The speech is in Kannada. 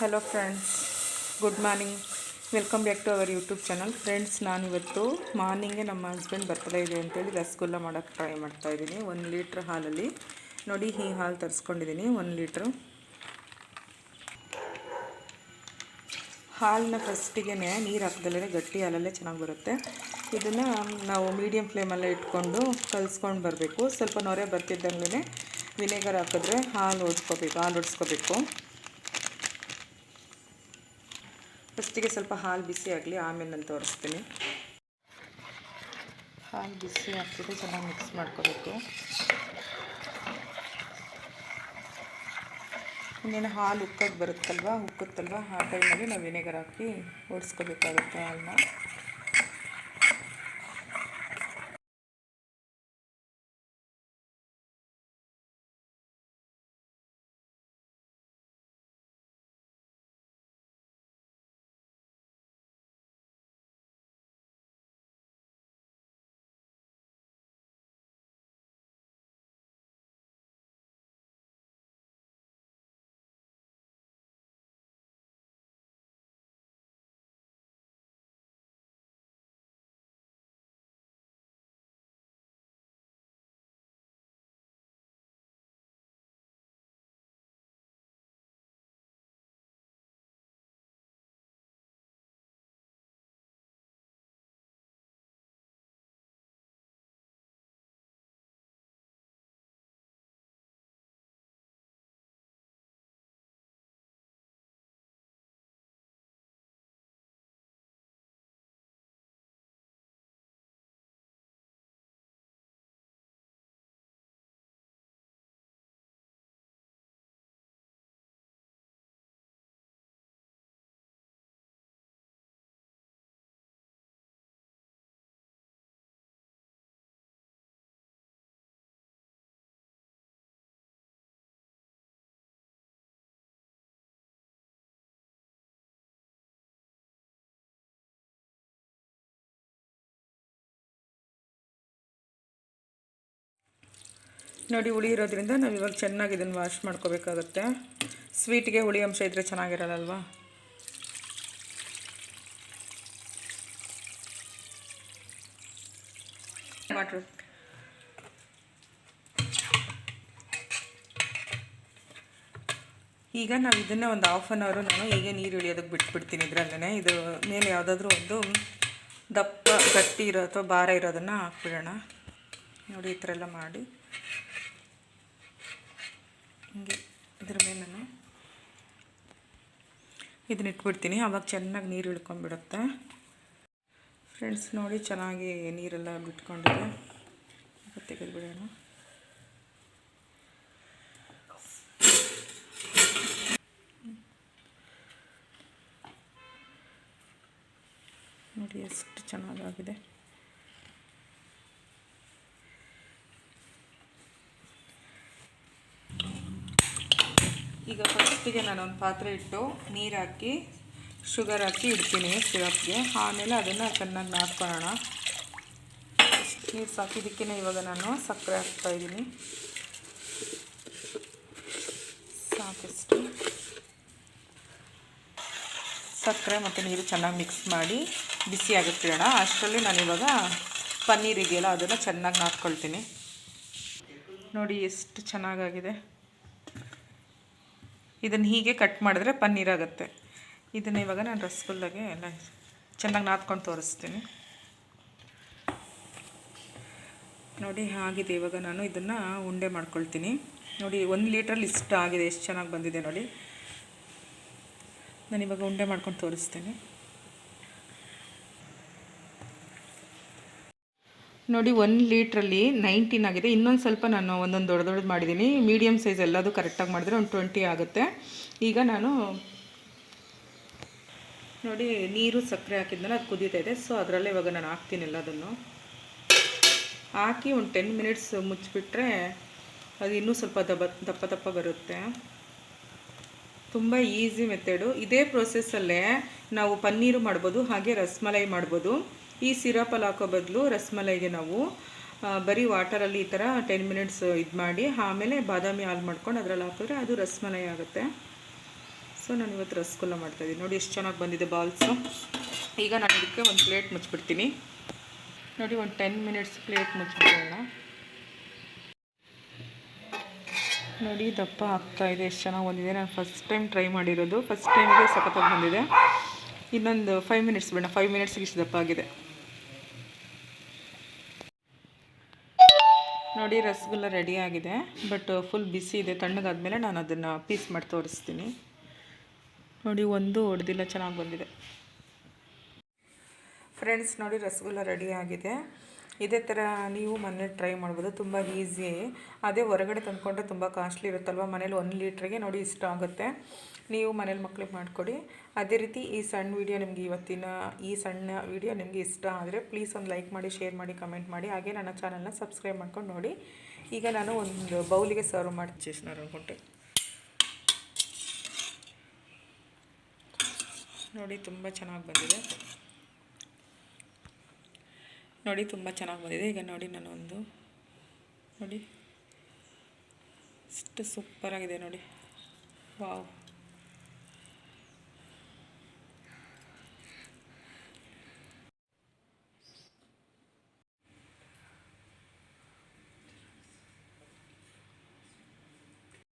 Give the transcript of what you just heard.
Hello friends good morning welcome back to our YouTube channel friends ನಾನಿವತ್ತು ಮಾರ್ನಿಂಗೇ ನಮ್ಮ ಹಸ್ಬೆಂಡ್ ಬರ್ತಡೇ ಇದೆ ಅಂತೇಳಿ ರಸಗುಲ್ಲ ಮಾಡೋಕ್ಕೆ ಟ್ರೈ ಮಾಡ್ತಾ ಇದ್ದೀನಿ. ಒಂದು ಲೀಟ್ರ್ ಹಾಲಲ್ಲಿ. ನೋಡಿ, ಈ ಹಾಲು ತರಿಸ್ಕೊಂಡಿದ್ದೀನಿ. ಒಂದು ಲೀಟ್ರು ಹಾಲನ್ನ ಫಸ್ಟಿಗೆ ನೀರು ಹಾಕ್ದಲ್ಲೇ ಗಟ್ಟಿ ಹಾಲಲ್ಲೇ ಚೆನ್ನಾಗಿ ಬರುತ್ತೆ. ಇದನ್ನು ನಾವು ಮೀಡಿಯಮ್ ಫ್ಲೇಮಲ್ಲೇ ಇಟ್ಕೊಂಡು ಕಲಿಸ್ಕೊಂಡು ಬರಬೇಕು. ಸ್ವಲ್ಪ ನೊರೆ ಬರ್ತಿದ್ದಂಗೆ ವಿನೆಗರ್ ಹಾಕಿದ್ರೆ ಹಾಲು ಓಡಿಸ್ಕೋಬೇಕು ಹಾಲು ಓಡಿಸ್ಕೋಬೇಕು ಫಸ್ಟಿಗೆ ಸ್ವಲ್ಪ ಹಾಲು ಬಿಸಿ ಆಗಲಿ, ಆಮೇಲೆ ನಾನು ತೋರಿಸ್ತೀನಿ. ಹಾಲು ಬಿಸಿ ಹಾಕ್ಬಿಟ್ಟು ಚೆನ್ನಾಗಿ ಮಿಕ್ಸ್ ಮಾಡ್ಕೋಬೇಕು. ಇನ್ನೇನು ಹಾಲು ಉಕ್ಕಕ್ಕೆ ಬರುತ್ತಲ್ವ, ಉಕ್ಕುತ್ತಲ್ವ, ಆ ಟೈಮಲ್ಲಿ ನಾವು ವಿನೆಗರ್ ಹಾಕಿ ಓಡಿಸ್ಕೋಬೇಕಾಗುತ್ತೆ ಹಾಲನ್ನ ನೋಡಿ ಹುಳಿ ಇರೋದ್ರಿಂದ ನಾವು ಇವಾಗ ಚೆನ್ನಾಗಿ ಇದನ್ನು ವಾಶ್ ಮಾಡ್ಕೋಬೇಕಾಗತ್ತೆ. ಸ್ವೀಟ್ಗೆ ಹುಳಿ ಅಂಶ ಇದ್ದರೆ ಚೆನ್ನಾಗಿರಲ್ಲಲ್ವಾ? ಟಮಾಟ್ರು ಈಗ ನಾವು ಇದನ್ನೇ ಒಂದು ಹಾಫ್ ಅನ್ ಅವರು ನಾನು ಹೀಗೆ ನೀರು ಇಳಿಯೋದಕ್ಕೆ ಬಿಟ್ಬಿಡ್ತೀನಿ ಇದರಲ್ಲೇ ಇದು ಮೇಲೆ ಯಾವುದಾದ್ರೂ ಒಂದು ದಪ್ಪ ಗಟ್ಟಿ ಇರೋ ಅಥವಾ ಭಾರ ಇರೋದನ್ನು ಹಾಕ್ಬಿಡೋಣ. ನೋಡಿ ಈ ಥರ ಎಲ್ಲ ಮಾಡಿ ಹಿಂಗೆ ಇದ್ರ ಮೇಲೆ ನಾನು ಇದನ್ನ ಇಟ್ಬಿಡ್ತೀನಿ. ಅವಾಗ ಚೆನ್ನಾಗಿ ನೀರು ಇಳ್ಕೊಂಡ್ಬಿಡುತ್ತೆ. ಫ್ರೆಂಡ್ಸ್ ನೋಡಿ ಚೆನ್ನಾಗಿ ನೀರೆಲ್ಲ ಬಿಟ್ಕೊಂಡಿದೆ. ತೆಗೆದುಬಿಡೋಣ. ನೋಡಿ, ಎಷ್ಟು ಚೆನ್ನಾಗಾಗಿದೆ. ಈಗ ಫಸ್ಟಿಗೆ ನಾನೊಂದು ಪಾತ್ರೆ ಇಟ್ಟು ನೀರು ಹಾಕಿ ಶುಗರ್ ಹಾಕಿ ಇಡ್ತೀನಿ ಸಿರಪ್ಗೆ ಆಮೇಲೆ ಅದನ್ನು ಚೆನ್ನಾಗಿ ನಾದ್ಕೊಳ್ಳೋಣ. ನೀರು ಸಾಕಿದ್ದಕ್ಕೇ ಇವಾಗ ನಾನು ಸಕ್ಕರೆ ಹಾಕ್ತಾಯಿದ್ದೀನಿ ಸಾಕಷ್ಟು. ಸಕ್ಕರೆ ಮತ್ತು ನೀರು ಚೆನ್ನಾಗಿ ಮಿಕ್ಸ್ ಮಾಡಿ ಬಿಸಿ ಆಗುತ್ತಿರೋಣ ಅಷ್ಟರಲ್ಲಿ ನಾನಿವಾಗ ಪನ್ನೀರ್ ಇದೆಯಲ್ಲ ಅದನ್ನು ಚೆನ್ನಾಗಿ ನಾದ್ಕೊಳ್ತೀನಿ. ನೋಡಿ ಎಷ್ಟು ಚೆನ್ನಾಗಾಗಿದೆ. ಇದನ್ನು ಹೀಗೆ ಕಟ್ ಮಾಡಿದ್ರೆ ಪನ್ನೀರ್ ಆಗುತ್ತೆ. ಇದನ್ನು ಇವಾಗ ನಾನು ರಸಗುಲ್ಲಾಗೆ ಎಲ್ಲ ಚೆನ್ನಾಗಿ ನಾದ್ಕೊಂಡು ತೋರಿಸ್ತೀನಿ. ನೋಡಿ, ಆಗಿದೆ. ಇವಾಗ ನಾನು ಇದನ್ನು ಉಂಡೆ ಮಾಡ್ಕೊಳ್ತೀನಿ. ನೋಡಿ, ಒಂದು ಲೀಟ್ರಲ್ಲಿ ಇಷ್ಟು ಆಗಿದೆ. ಎಷ್ಟು ಚೆನ್ನಾಗಿ ಬಂದಿದೆ ನೋಡಿ. ನಾನು ಇವಾಗ ಉಂಡೆ ಮಾಡ್ಕೊಂಡು ತೋರಿಸ್ತೀನಿ. ನೋಡಿ ಒನ್ ಲೀಟ್ರಲ್ಲಿ ನೈನ್ಟೀನ್ ಆಗಿದೆ. ಇನ್ನೊಂದು ಸ್ವಲ್ಪ ನಾನು ಒಂದೊಂದು ದೊಡ್ಡ ದೊಡ್ಡದು ಮಾಡಿದ್ದೀನಿ ಮೀಡಿಯಮ್ ಸೈಜ್ ಎಲ್ಲದು ಕರೆಕ್ಟಾಗಿ ಮಾಡಿದ್ರೆ ಒಂದು ಟ್ವೆಂಟಿ ಆಗುತ್ತೆ. ಈಗ ನಾನು ನೋಡಿ, ನೀರು ಸಕ್ಕರೆ ಹಾಕಿದ್ಮೇಲೆ ಅದು ಕುದೀತಾ ಇದೆ. ಸೊ ಅದರಲ್ಲೇ ಇವಾಗ ನಾನು ಹಾಕ್ತೀನಿ ಎಲ್ಲದನ್ನು. ಹಾಕಿ ಒಂದು ಟೆನ್ ಮಿನಿಟ್ಸ್ ಮುಚ್ಚಿಬಿಟ್ರೆ ಅದು ಇನ್ನೂ ಸ್ವಲ್ಪ ದಪ್ಪ ದಪ್ಪ ದಪ್ಪ ಬರುತ್ತೆ. ತುಂಬ ಈಸಿ ಮೆಥಡು ಇದೇ ಪ್ರೊಸೆಸ್ಸಲ್ಲೇ ನಾವು ಪನ್ನೀರು ಮಾಡ್ಬೋದು, ಹಾಗೆ ರಸ್ಮಲೈ ಮಾಡ್ಬೋದು. ಈ ಸಿರಪಲ್ಲಿ ಹಾಕೋ ಬದಲು ರಸಮಲೈಗೆ ನಾವು ಬರೀ ವಾಟರಲ್ಲಿ ಈ ಥರ ಟೆನ್ ಮಿನಿಟ್ಸ್ ಇದು ಮಾಡಿ, ಆಮೇಲೆ ಬಾದಾಮಿ ಹಾಲು ಮಾಡ್ಕೊಂಡು ಅದರಲ್ಲಿ ಹಾಕಿದ್ರೆ ಅದು ರಸಮಲೈ ಆಗುತ್ತೆ. ಸೊ ನಾನು ಇವತ್ತು ರಸಗುಲ್ಲ ಮಾಡ್ತಾಯಿದ್ದೀನಿ ನೋಡಿ ಎಷ್ಟು ಚೆನ್ನಾಗಿ ಬಂದಿದೆ ಬಾಲ್ಸು. ಈಗ ನಾನು ಇದಕ್ಕೆ ಒಂದು ಪ್ಲೇಟ್ ಮುಚ್ಚಿಬಿಡ್ತೀನಿ ನೋಡಿ ಒಂದು ಟೆನ್ ಮಿನಿಟ್ಸ್ ಪ್ಲೇಟ್ ಮುಚ್ಚಿಬಿಡೋಣ ನೋಡಿ ದಪ್ಪ ಆಗ್ತಾ ಇದೆ, ಎಷ್ಟು ಚೆನ್ನಾಗಿ ಬಂದಿದೆ. ನಾನು ಫಸ್ಟ್ ಟೈಮ್ ಟ್ರೈ ಮಾಡಿರೋದು. ಫಸ್ಟ್ ಟೈಮ್ಗೆ ಸಖತ್ತಾಗಿ ಬಂದಿದೆ. ಇನ್ನೊಂದು ಫೈವ್ ಮಿನಿಟ್ಸ್ ಬೇಡ ಫೈವ್ ಮಿನಿಟ್ಸ್ಗೆ ಇಷ್ಟು ದಪ್ಪ ಆಗಿದೆ. ನೋಡಿ ರಸಗುಲ್ಲ ರೆಡಿ ಆಗಿದೆ ಬಟ್ ಫುಲ್ ಬಿಸಿ ಇದೆ. ತಣ್ಣಗಾದ್ಮೇಲೆ ನಾನು ಅದನ್ನು ಪೀಸ್ ಮಾಡಿ ತೋರಿಸ್ತೀನಿ. ನೋಡಿ, ಒಂದು ಹೊಡೆದಿಲ್ಲ ಚೆನ್ನಾಗಿ ಬಂದಿದೆ. ಫ್ರೆಂಡ್ಸ್ ನೋಡಿ, ರಸಗುಲ್ಲ ರೆಡಿ ಆಗಿದೆ. ಇದೇ ಥರ ನೀವು ಮನೆ ಟ್ರೈ ಮಾಡ್ಬೋದು, ತುಂಬ ಈಸಿ. ಅದೇ ಹೊರಗಡೆ ತಂದ್ಕೊಂಡ್ರೆ ತುಂಬ ಕಾಸ್ಟ್ಲಿ ಇರುತ್ತಲ್ವ? ಮನೇಲಿ ಒಂದು ಲೀಟ್ರಿಗೆ ನೋಡಿ ಇಷ್ಟ ಆಗುತ್ತೆ. ನೀವು ಮನೇಲಿ ಮಕ್ಳಿಗೆ ಮಾಡಿಕೊಡಿ. ಅದೇ ರೀತಿ ಈ ಸಣ್ಣ ವೀಡಿಯೋ ನಿಮಗೆ ಇವತ್ತಿನ, ಈ ಸಣ್ಣ ವೀಡಿಯೋ ನಿಮಗೆ ಇಷ್ಟ ಆದರೆ ಪ್ಲೀಸ್ ಒಂದು ಲೈಕ್ ಮಾಡಿ, ಶೇರ್ ಮಾಡಿ, ಕಮೆಂಟ್ ಮಾಡಿ. ಹಾಗೆ ನನ್ನ ಚಾನಲ್ನ ಸಬ್ಸ್ಕ್ರೈಬ್ ಮಾಡ್ಕೊಂಡು ನೋಡಿ. ಈಗ ನಾನು ಒಂದು ಬೌಲಿಗೆ ಸರ್ವ್ ಮಾಡಿ ಚೇಸ್ನಾರು ಅನ್ಕೊಂಡೆ ನೋಡಿ, ತುಂಬ ಚೆನ್ನಾಗಿ ಬಂದಿದೆ. ನೋಡಿ ತುಂಬ ಚೆನ್ನಾಗಿ ಬಂದಿದೆ. ಈಗ ನೋಡಿ ನಾನು ಒಂದು ನೋಡಿ. ಇಷ್ಟು ಸೂಪರಾಗಿದೆ ನೋಡಿ. ವಾವ್.